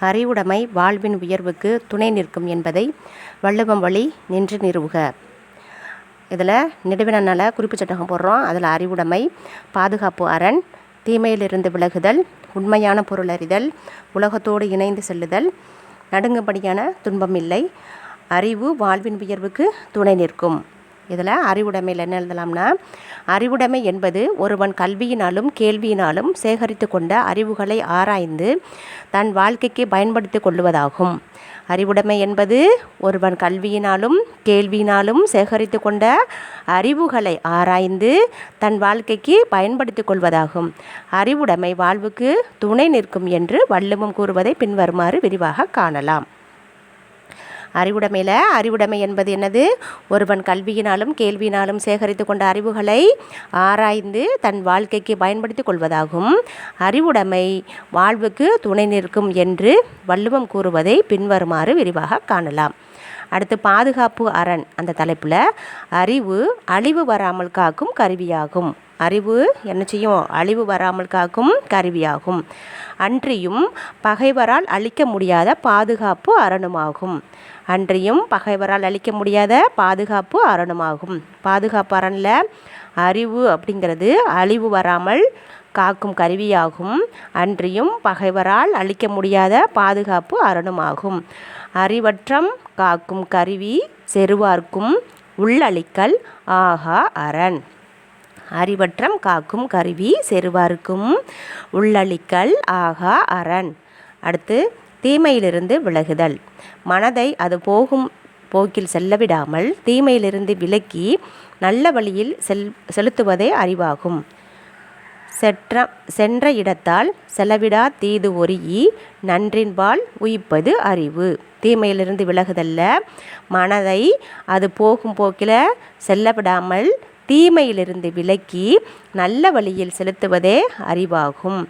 அறிவுடைமை வாழ்வின் உயர்வுக்கு துணை நிற்கும் என்பதை வள்ளுவம் வழி நின்று நிறுவுக. இதில் நெடுவின குறிப்பு சட்டகம் போடுறோம். அதில் அறிவுடைமை பாதுகாப்பு அரண் தீமையிலிருந்து விலகுதல் உண்மையான பொருள் அறிதல் உலகத்தோடு இணைந்து செல்லுதல் நடுங்கும்படியான துன்பம் இல்லை அறிவு வாழ்வின் உயர்வுக்கு துணை நிற்கும். இதில் அறிவுடைமையில் என்ன எழுதலாம்னா அறிவுடைமை என்பது ஒருவன் கல்வியினாலும் கேள்வியினாலும் சேகரித்து கொண்ட அறிவுகளை ஆராய்ந்து தன் வாழ்க்கைக்கு பயன்படுத்தி கொள்வதாகும். அறிவுடைமை என்பது ஒருவன் கல்வியினாலும் கேள்வியினாலும் சேகரித்து கொண்ட அறிவுகளை ஆராய்ந்து தன் வாழ்க்கைக்கு பயன்படுத்தி கொள்வதாகும். அறிவுடைமை வாழ்வுக்கு துணை நிற்கும் என்று வள்ளுவம் கூறுவதை பின்வருமாறு விரிவாக காணலாம். அறிவுடைமையில்? அறிவுடைமை என்பது என்னது? ஒருவன் கல்வியினாலும் கேள்வியினாலும் சேகரித்து கொண்ட அறிவுகளை ஆராய்ந்து தன் வாழ்க்கைக்கு பயன்படுத்தி கொள்வதாகும். அறிவுடைமை வாழ்வுக்கு துணை நிற்கும் என்று வள்ளுவம் கூறுவதை பின்வருமாறு விரிவாக காணலாம். அடுத்து பாதுகாப்பு அரண் அந்த தலைப்பில் அறிவு அழிவு வராமல் காக்கும் கருவியாகும். அறிவு என்ன செய்யும்? அழிவு வராமல் காக்கும் கருவியாகும். அன்றியும் பகைவரால் அழிக்க முடியாத பாதுகாப்பு அரணுமாகும். அன்றியும் பகைவரால் அழிக்க முடியாத பாதுகாப்பு அரணுமாகும். பாதுகாப்பு அரணில் அறிவு அப்படிங்கிறது அழிவு வராமல் காக்கும் கருவியாகும். அன்றியும் பகைவரால் அழிக்க முடியாத பாதுகாப்பு அரணுமாகும். அறிவற்றம் காக்கும் கருவி செருவார்க்கும் உள்ளழிக்கல் ஆகா அரண். அறிவற்றம் காக்கும் கருவி செருவார்க்கும் உள்ளளிக்கல் ஆகா அரண். அடுத்து தீமையிலிருந்து விலகுதல். மனதை அது போகும் போக்கில் செல்லவிடாமல் தீமையிலிருந்து விலக்கி நல்ல வழியில் செல் செலுத்துவதே அறிவாகும். செற்ற சென்ற இடத்தால் செலவிடா தீது ஒருகி நன்றின்பால் உயிப்பது அறிவு. தீமையிலிருந்து விலகுதல்ல. மனதை அது போகும் போக்கில் செல்லவிடாமல் தீமையிலிருந்து விலக்கி நல்ல வழியில் செலுத்துவதே அறிவாகும்.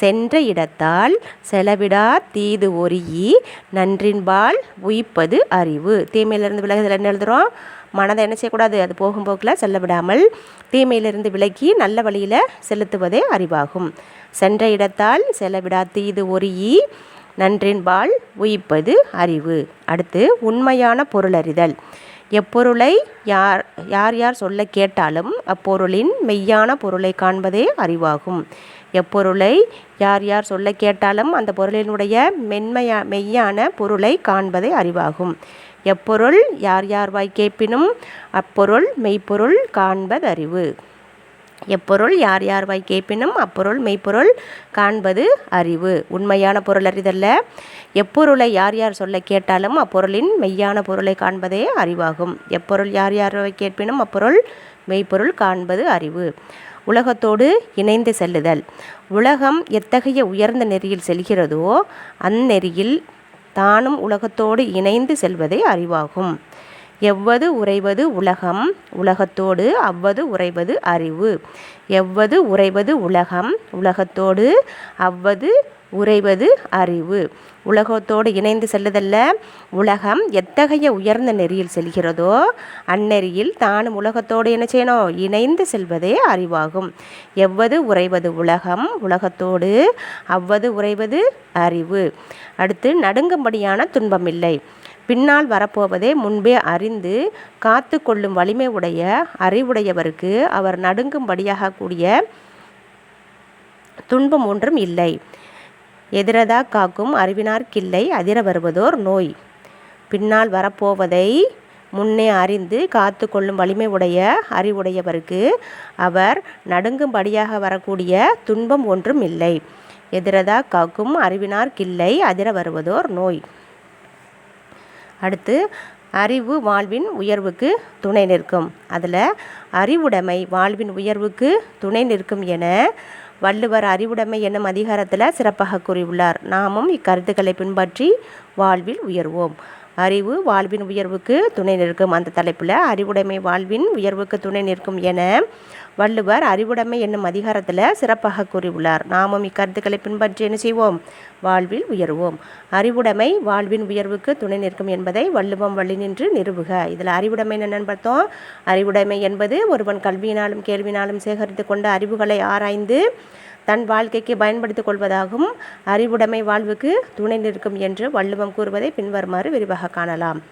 சென்ற இடத்தால் செலவிடா தீது ஒரியி நன்றின்பால் உயிப்பது அறிவு. தீமையிலிருந்து விலகுதல் என்ன எழுதுகிறோம் மனதை என்ன செய்யக்கூடாது? அது போகும் போக்கில் செல்ல விடாமல் தீமையிலிருந்து விலக்கி நல்ல வழியில் செலுத்துவதே அறிவாகும். சென்ற இடத்தால் செலவிடா தீது ஒரியி நன்றின்பால் உயிப்பது அறிவு. அடுத்து உண்மையான பொருளறிதல். எப்பொருளை யார் யார் யார் சொல்ல கேட்டாலும் அப்பொருளின் மெய்யான பொருளை காண்பதே அறிவாகும். எப்பொருளை யார் யார் சொல்ல கேட்டாலும் அந்த பொருளினுடைய மென்மையா மெய்யான பொருளை காண்பதே அறிவாகும். எப்பொருள் யார் யார் வாய் கேட்பினும் அப்பொருள் மெய்ப்பொருள் காண்பதறிவு. எப்பொருள் யார் யார் வாய் கேட்பினும் அப்பொருள் மெய்ப்பொருள் காண்பது அறிவு. உண்மையான பொருள் அறிதல்ல. எப்பொருளை யார் யார் சொல்ல கேட்டாலும் அப்பொருளின் மெய்யான பொருளை காண்பதே அறிவாகும். எப்பொருள் யார் யார் வாய் கேட்பினும் அப்பொருள் மெய்ப்பொருள் காண்பது அறிவு. உலகத்தோடு இணைந்து செல்லுதல். உலகம் எத்தகைய உயர்ந்த நெறியில் செல்கிறதோ அந்நெறியில் தானும் உலகத்தோடு இணைந்து செல்வதே அறிவாகும். எவ்வது உறைவது உலகம்? உலகத்தோடு அவ்வது உறைவது அறிவு. எவ்வது உறைவது உலகம்? உலகத்தோடு அவ்வது உறைவது அறிவு. உலகத்தோடு இணைந்து செல்லுதல்ல உலகம் எத்தகைய உயர்ந்த நெறியில் செல்கிறதோ அந்நெறியில் தானும் உலகத்தோடு என்ன செய்யணும் இணைந்து செல்வதே அறிவாகும். எவ்வது உறைவது உலகம்? உலகத்தோடு அவ்வது உறைவது அறிவு. அடுத்து நடுங்கும்படியான துன்பமில்லை பின்னால் வரப்போவதை முன்பே அறிந்து காத்து கொள்ளும் வலிமை உடைய அறிவுடையவருக்கு அவர் நடுங்கும்படியாக கூடிய துன்பம் ஒன்றும் இல்லை. எதிரதா காக்கும் அறிவினார்க்கில்லை அதிர வருவதோர் நோய். பின்னால் வரப்போவதை முன்னே அறிந்து காத்து கொள்ளும் வலிமை உடைய அறிவுடையவருக்கு அவர் நடுங்கும்படியாக வரக்கூடிய துன்பம் ஒன்றும் இல்லை. எதிரதா காக்கும் அறிவினார்க்கில்லை அதிர வருவதோர் நோய். அடுத்து அறிவு வாழ்வின் உயர்வுக்கு துணை நிற்கும். அதில் அறிவுடைமை வாழ்வின் உயர்வுக்கு துணை நிற்கும் என வள்ளுவர் அறிவுடைமை என்னும் அதிகாரத்தில் சிறப்பாக கூறியுள்ளார். நாமும் இக்கருத்துக்களை பின்பற்றி வாழ்வில் உயர்வோம். அறிவு வாழ்வின் உயர்வுக்கு துணை நிற்கும் அந்த தலைப்பில் அறிவுடைமை வாழ்வின் உயர்வுக்கு துணை நிற்கும் என வள்ளுவர் அறிவுடைமை என்னும் அதிகாரத்தில் சிறப்பாக கூறியுள்ளார். நாமும் இக்கருத்துக்களை பின்பற்றி என்ன செய்வோம்? வாழ்வில் உயர்வோம். அறிவுடைமை வாழ்வின் உயர்வுக்கு துணை நிற்கும் என்பதை வள்ளுவம் வழி நின்று நிறுவுக. இதில் அறிவுடைமை என்னென்னு பார்த்தோம் அறிவுடைமை என்பது ஒருவன் கல்வியினாலும் கேள்வினாலும் சேகரித்து கொண்ட அறிவுகளை ஆராய்ந்து தன் வாழ்க்கைக்கு பயன்படுத்திக் கொள்வதாகும். அறிவுடைமை வாழ்வுக்கு துணை நிற்கும் என்று வள்ளுவம் கூறுவதை பின்வருமாறு விரிவாக காணலாம்.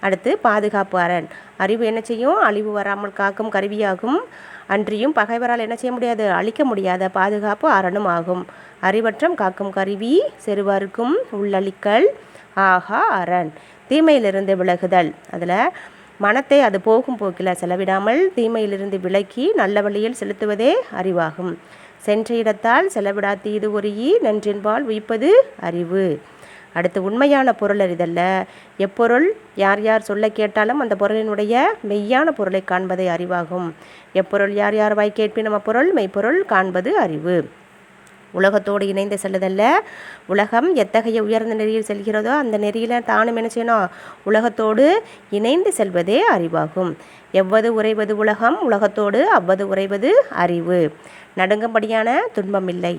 அடுத்து பாதுகாப்பு அரண். அறிவு என்ன செய்யும்? அழிவு வராமல் காக்கும் கருவியாகும். அன்றியும் பகைவரால் என்ன செய்ய முடியாது? அழிக்க முடியாத பாதுகாப்பு அரணும் ஆகும். அறிவற்றம் காக்கும் கருவி செருவாருக்கும் உள்ளழிக்கல். ஆகா அரண். தீமையிலிருந்து விலகுதல். அதில் மனத்தை அது போகும் போக்கில் செலவிடாமல் தீமையிலிருந்து விலக்கி நல்ல வழியில் செலுத்துவதே அறிவாகும். சென்ற இடத்தால் செலவிடா தீது ஈ நன்றின்பால் உயிப்பது அறிவு. அடுத்து உண்மையான பொருள் அறிதல்ல எப்பொருள் யார் யார் சொல்ல கேட்டாலும் அந்த பொருளினுடைய மெய்யான பொருளை காண்பதை அறிவாகும். எப்பொருள் யார் யார் வாய் கேட்பினும் அப்பொருள் மெய்ப்பொருள் காண்பது அறிவு. உலகத்தோடு இணைந்து செல்லுதல்ல. உலகம் எத்தகைய உயர்ந்த நெறியில் செல்கிறதோ அந்த நெறியில் தானும் என்ன செய்யணும் உலகத்தோடு இணைந்து செல்வதே அறிவாகும். எவ்வது உறைவது உலகம் உலகத்தோடு அவ்வது உறைவது அறிவு. நடுங்கும்படியான துன்பமில்லை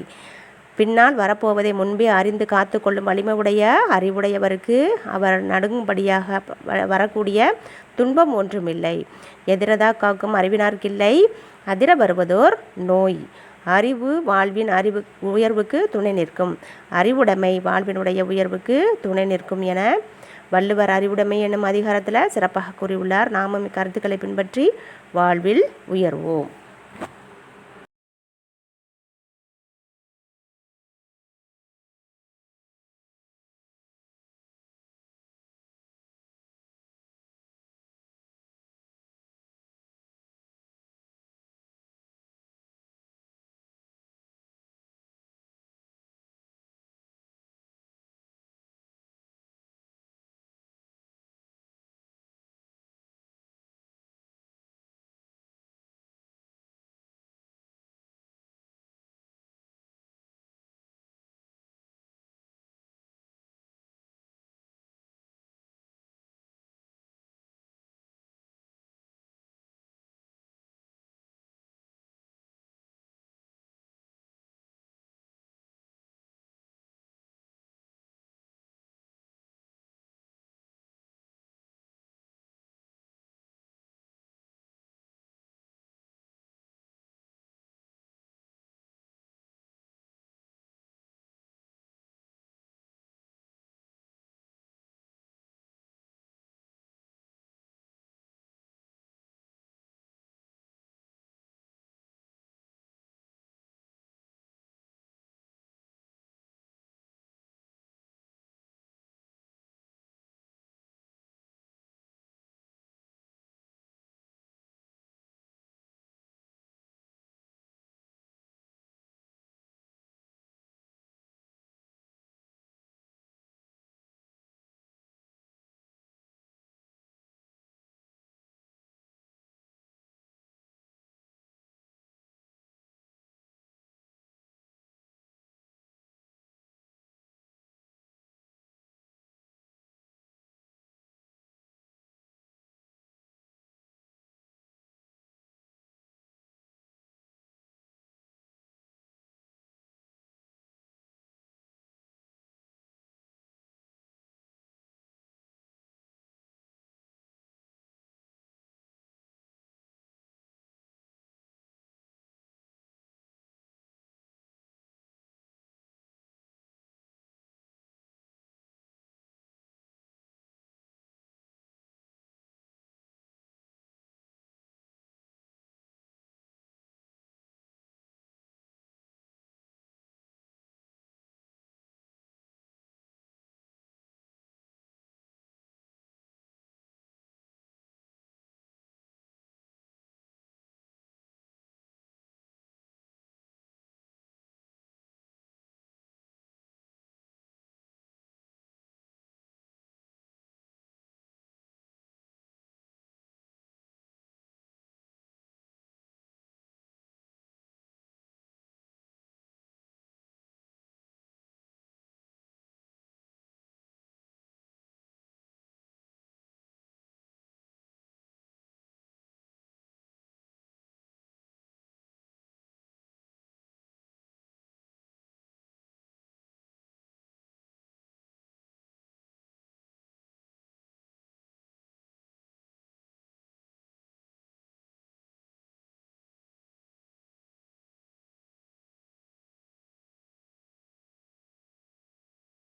பின்னால் வரப்போவதை முன்பே அறிந்து காத்து கொள்ளும் வலிமை உடைய அறிவுடையவருக்கு அவர் நடுங்கும்படியாக வ- வரக்கூடிய துன்பம் ஒன்றுமில்லை. எதிரதா காக்கும் அறிவினார்க்கில்லை அதிர வருவதோர் நோய். அறிவு வாழ்வின் அறிவு உயர்வுக்கு துணை நிற்கும். அறிவுடைமை வாழ்வினுடைய உயர்வுக்கு துணை நிற்கும் என வள்ளுவர் அறிவுடைமை என்னும் அதிகாரத்தில் சிறப்பாக கூறியுள்ளார். நாமும் கருத்துக்களை பின்பற்றி வாழ்வில் உயர்வோம்.